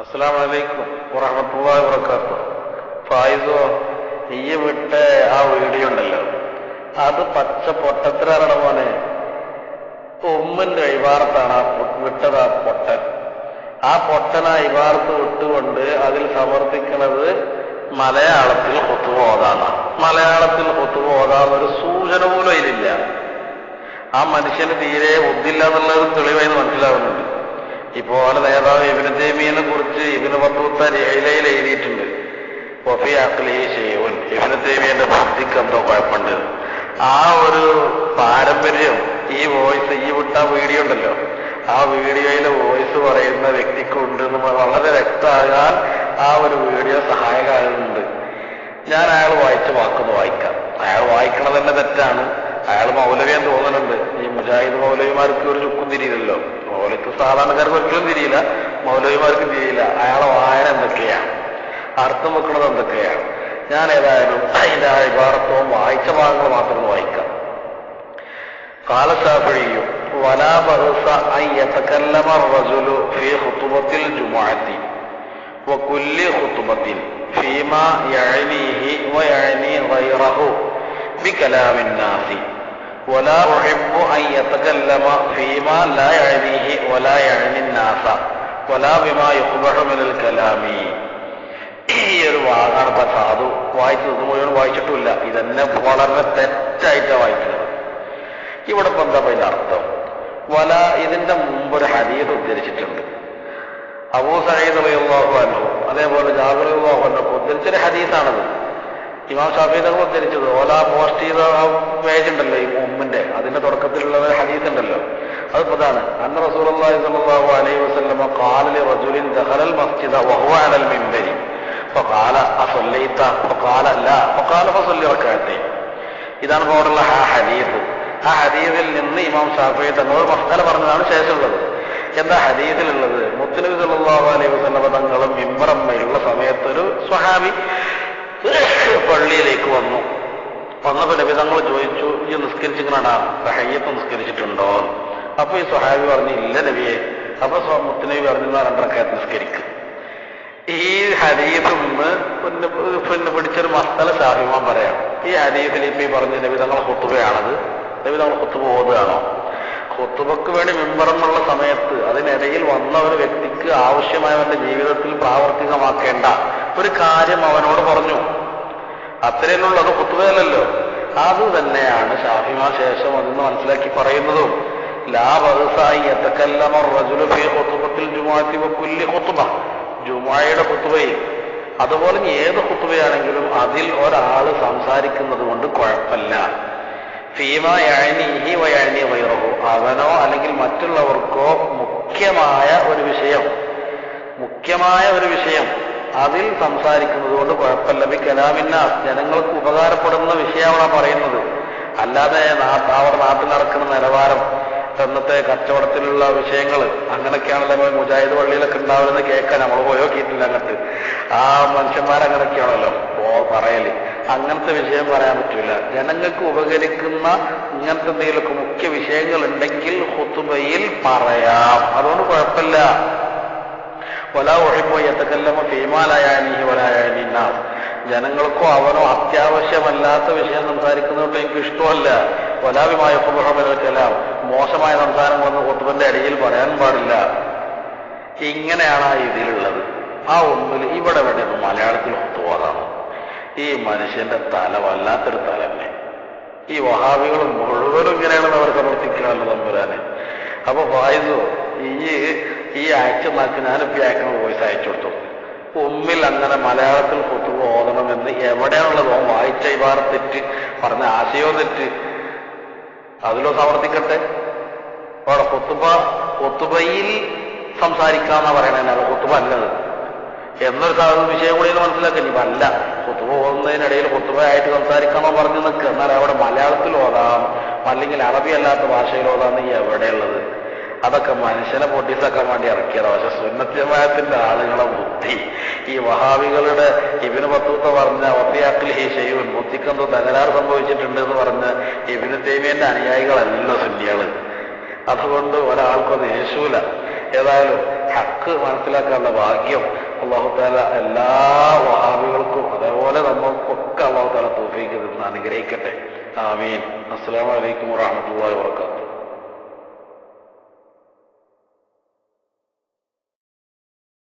അസ്സാം വലൈക്കും വറഹമത്തുള്ള വബറകാത്തു ഫായിസോ നീ വിട്ട ആ വീഡിയോ ഉണ്ടല്ലോ അത് പച്ച പൊട്ടത്തിലാണ് മോനെ. ഉമ്മന്റെ ഇവാർത്താണ് ആ വിട്ടത് ആ പൊട്ടൻ. ആ പൊട്ടൻ ആ ഇവാർത്ത് വിട്ടുകൊണ്ട് അതിൽ സമർത്ഥിക്കുന്നത് മലയാളത്തിൽ കുത്തുപോതാണ് മലയാളത്തിൽ കുത്തുപോകാൻ ഒരു സൂചന പോലും അതിലില്ല. ആ മനുഷ്യന് തീരെ ഒന്നില്ല എന്നുള്ളത് തെളിവായി മനസ്സിലാവുന്നുണ്ട്. ഇപ്പോൾ ഓലെ നേതാവ് ഇബിന് തേമിയെ കുറിച്ച് ഇബിന് പത്തൂത്ത രേഖയിൽ എഴുതിയിട്ടുണ്ട്. ഒഫി അക്ലി ഷെയ്വൻ ഇബിന് തേമിയന്റെ ബുദ്ധിക്ക് എന്തോ കുഴപ്പമുണ്ട്. ആ ഒരു പാരമ്പര്യം ഈ വോയിസ് ഈ വിട്ട വീഡിയോ ഉണ്ടല്ലോ. ആ വീഡിയോയിലെ വോയിസ് പറയുന്ന വ്യക്തിക്കുണ്ട് എന്ന് വളരെ വ്യക്തമാകാൻ ആ ഒരു വീഡിയോ സഹായകമാകുന്നുണ്ട് ഞാൻ അയാൾ വായിച്ച വാക്കൊന്ന് വായിക്കാം. അയാൾ വായിക്കണത് തന്നെ തെറ്റാണ്. അയാൾ മൗലവിയാൻ തോന്നുന്നുണ്ട്. ഈ മുജാഹിദ് മൗലവിമാർക്ക് ഒരു ചുക്കും തിരിയില്ലല്ലോ. മൗലവിക്ക് സാധാരണക്കാർക്ക് ഒരിക്കലും തിരിയില്ല മൗലവിമാർക്ക് തിരിയില്ല അയാളെ വായന എന്തൊക്കെയാണ് അർത്ഥം വെക്കുന്നത് എന്തൊക്കെയാണ് ഞാൻ ഏതായാലും അതിന്റെ ആ ഇബാറത്വം വായിച്ച ഭാഗങ്ങൾ മാത്രം ഒന്ന് വായിക്കാം قال الشافعي ولا بأس أن يتكلم الرجل في خطبة الجمعة وكل خطبة فيما يعنيه ويعني غيره بكلام الناس ولا أحب أن يتكلم فيما لا يعنيه ولا يعني الناس ولا بما يقبح من الكلام ഈ ഒരു വാഗാണ് ഇപ്പൊ സാധു വായിച്ചത് മുഴുവൻ വായിച്ചിട്ടില്ല ഇതെന്നെ വളരെ തെറ്റായിട്ടാണ് വായിക്കുന്നത് ഇവിടെ ഇപ്പൊ എന്താ ഇതിന്റെ അർത്ഥം വല ഇതിന്റെ മുമ്പ് ഒരു ഹദീസ് ഉദ്ധരിച്ചിട്ടുണ്ട് അബൂ സയ്യിദ് റളിയല്ലാഹു അൻഹു അതേപോലെ ജാബിർ റളിയല്ലാഹു അൻഹു ഉദ്ധരിച്ചൊരു ഹദീസാണത് ഇമാം ഷാഫി തങ്ങൾ ഉദ്ധരിച്ചത്. ഓല പോസ്റ്റ് ചെയ്ത പേജ് ഉണ്ടല്ലോ ഈ മുമ്പിന്റെ അതിന്റെ തുടക്കത്തിലുള്ള ഹദീസ് ഉണ്ടല്ലോ. അത് പ്രധാന. അന്ന റസൂലി സല്ലാഹു അലൈഹി വസ്ലമ കാലലി റജുലിൻ ദഹലൽ മസ്ജിദ വഹുവാനൽ മിംബരി ഫഖാല അസല്ലൈത ഫഖാല ലാ. ഫഖാല ഫസല്ലി റകഅത്തൈ ഇതാണ് അവിടെയുള്ള ആ ഹദീസ്. ആ ഹദീസിൽ നിന്ന് ഇമാം ഷാഫി തങ്ങൾ മസ്തല പറഞ്ഞതാണ് ശേഷമുള്ളത്. എന്താ ഹദീസിലുള്ളത്? മുത്തനബി സല്ലാഹു അലൈഹി വസ്ലമ തങ്ങളും മിമ്പറമ്മയുള്ള സമയത്തൊരു സ്വഹാബി പള്ളിയിലേക്ക് വന്നു. വന്നപ്പോ ലഭിതങ്ങൾ തങ്ങൾ ചോദിച്ചു ഈ നിസ്കരിച്ചിങ്ങനാണ്? സഹയ്യത്ത് നിസ്കരിച്ചിട്ടുണ്ടോ? അപ്പൊ ഈ സ്വഹാബി പറഞ്ഞു ഇല്ല നബിയെ. അപ്പൊ മുത്തനബി പറഞ്ഞു "എന്നാ രണ്ടരക്കാലത്ത് നിസ്കരിക്കും. ഈ ഹരീഫ് പിന്നെ പിന്നെ പിടിച്ചൊരു മസ്തല ഷാഹിമാൻ പറയാം. ഈ ഹരീഫിൽ ഇപ്പൊ ഈ പറഞ്ഞ നബി തങ്ങളെ കുത്തുബയാണത് നബി കുത്തുബ ഓതുകയാണോ കുത്തുബക്ക് വേണ്ടി മിമ്പറന്നുള്ള സമയത്ത് അതിനിടയിൽ വന്ന ഒരു വ്യക്തിക്ക് ആവശ്യമായവന്റെ ജീവിതത്തിൽ പ്രാവർത്തികമാക്കേണ്ട ഒരു കാര്യം അവനോട് പറഞ്ഞു. അത്രയുള്ളത് കുത്തുകയല്ലല്ലോ. അത് തന്നെയാണ് ഷാഫിമാ ശേഷം അതെന്ന് മനസ്സിലാക്കി പറയുന്നതും. ലാ കുത്തുവയിൽ അതുപോലെ ഏത് കുത്തുവയാണെങ്കിലും അതിൽ ഒരാൾ സംസാരിക്കുന്നത് കൊണ്ട് കുഴപ്പമില്ല. ഫീമ യഅനിഹി വയഅനി ഗൈറഹു. അവനോ അല്ലെങ്കിൽ മറ്റുള്ളവർക്കോ മുഖ്യമായ ഒരു വിഷയം മുഖ്യമായ ഒരു വിഷയം അതിൽ സംസാരിക്കുന്നത് കൊണ്ട് കുഴപ്പമില്ല. ബി കലാമിന്ന ജനങ്ങൾക്ക് ഉപകാരപ്പെടുന്ന വിഷയമാണ് പറയുന്നത്. അല്ലാതെ അവരുടെ നാട്ടിൽ നടക്കുന്ന നിലവാരം ഇന്നത്തെ കച്ചവടത്തിലുള്ള വിഷയങ്ങൾ അങ്ങനെയൊക്കെയാണല്ലോ മുജാഹിദ് പള്ളിയിലൊക്കെ ഉണ്ടാവുന്നത് കേൾക്കാൻ നമ്മൾ പോയി നോക്കിയിട്ടില്ല അങ്ങനത്തെ ആ മനുഷ്യന്മാരങ്ങനെയൊക്കെയാണല്ലോ. ഓ പറയൽ. അങ്ങനത്തെ വിഷയം പറയാൻ പറ്റില്ല ജനങ്ങൾക്ക് ഉപകരിക്കുന്ന ഇങ്ങനത്തെ എന്തെങ്കിലുമൊക്കെ മുഖ്യ വിഷയങ്ങൾ ഉണ്ടെങ്കിൽ ഹുത്തുബയിൽ പറയാം. അതുകൊണ്ട് കുഴപ്പമില്ല. ഒല ഒഴിപ്പോയി എത്തക്കല്ലമ ജനങ്ങൾക്കോ അവനോ അത്യാവശ്യമല്ലാത്ത വിഷയം സംസാരിക്കുന്നതുകൊണ്ട് എനിക്ക് ഇഷ്ടമല്ല. വലാവിമായ കലാം മോശമായ സംസാരം വന്ന് കൊത്തുബന്റെ അടിയിൽ പറയാൻ പാടില്ല. ഇങ്ങനെയാണ് ആ ഇതിലുള്ളത്. ആ ഒന്നിൽ ഇവിടെ വേണ്ടി മലയാളത്തിൽ ഒത്തുപോകാം ഈ മനുഷ്യന്റെ തല വല്ലാത്തൊരു തലന്നെ ഈ വഹാബികൾ മുഴുവനും ഇങ്ങനെയാണെന്ന് അവർ സമർത്ഥിക്കുകയല്ലോ തമ്പുരാനെ. അപ്പൊ വായിച്ചു ഈ ഈ അയച്ചു നാക്ക് ഞാനിപ്പോ അയക്കുന്ന വോയിസ് അയച്ചു കൊടുത്തു. ഉമ്മിൽ അങ്ങനെ മലയാളത്തിൽ കുത്തുക ഓതണമെന്ന് എവിടെയാണുള്ളത്? ഓൻ വായിച്ച ഇവാറ തെറ്റ് പറഞ്ഞ ആശയോ തെറ്റ്. അതിലോ സമർത്ഥിക്കട്ടെ? അവിടെ കുത്തുബ കുത്തുബയിൽ സംസാരിക്കാന്നാ പറയണേ അത് കുത്തുബ അല്ലത്. എന്നൊരു സാധനം വിഷയം കൂടി മനസ്സിലാക്കി. അല്ല കുത്തുബ പോകുന്നതിനിടയിൽ ആയിട്ട് സംസാരിക്കാമോ പറഞ്ഞു നിൽക്കുക എന്നാൽ അവിടെ മലയാളത്തിൽ ഓതാം. അല്ലെങ്കിൽ അറബി അല്ലാത്ത ഭാഷയിൽ ഓതാന്ന് എവിടെയുള്ളത്? അതൊക്കെ മനുഷ്യനെ പൊട്ടിസാക്കാൻ വേണ്ടി ഇറക്കിയതാണ് പക്ഷെ സുന്നത്യമായത്തിന്റെ ആളുകളെ ബുദ്ധി. ഈ വഹാബികളുടെ ഇബിന് പത്തൂത്ത പറഞ്ഞ ഒത്തിയാക്കിൽ ഹി ചെയ്യൂൻ ബുദ്ധിക്കെന്തോ തകരാറ് സംഭവിച്ചിട്ടുണ്ട് എന്ന് പറഞ്ഞ ഇബിന് തേമിയന്റെ അനുയായികളല്ല സുന്നികൾ. അതുകൊണ്ട് ഒരാൾക്കൊന്ന് യേശൂല. ഏതായാലും ഹക്ക് മനസ്സിലാക്കാനുള്ള ഭാഗ്യം അള്ളാഹു താല എല്ലാ വഹാബികൾക്കും അതേപോലെ നമ്മൾക്കൊക്കെ അള്ളാഹു താല തോഫീക്ക് നിന്ന് അനുഗ്രഹിക്കട്ടെ. ആമീൻ. അസ്സാം വലൈക്കും വാഹമത്തല്ലാ വാബർക്കാത്തു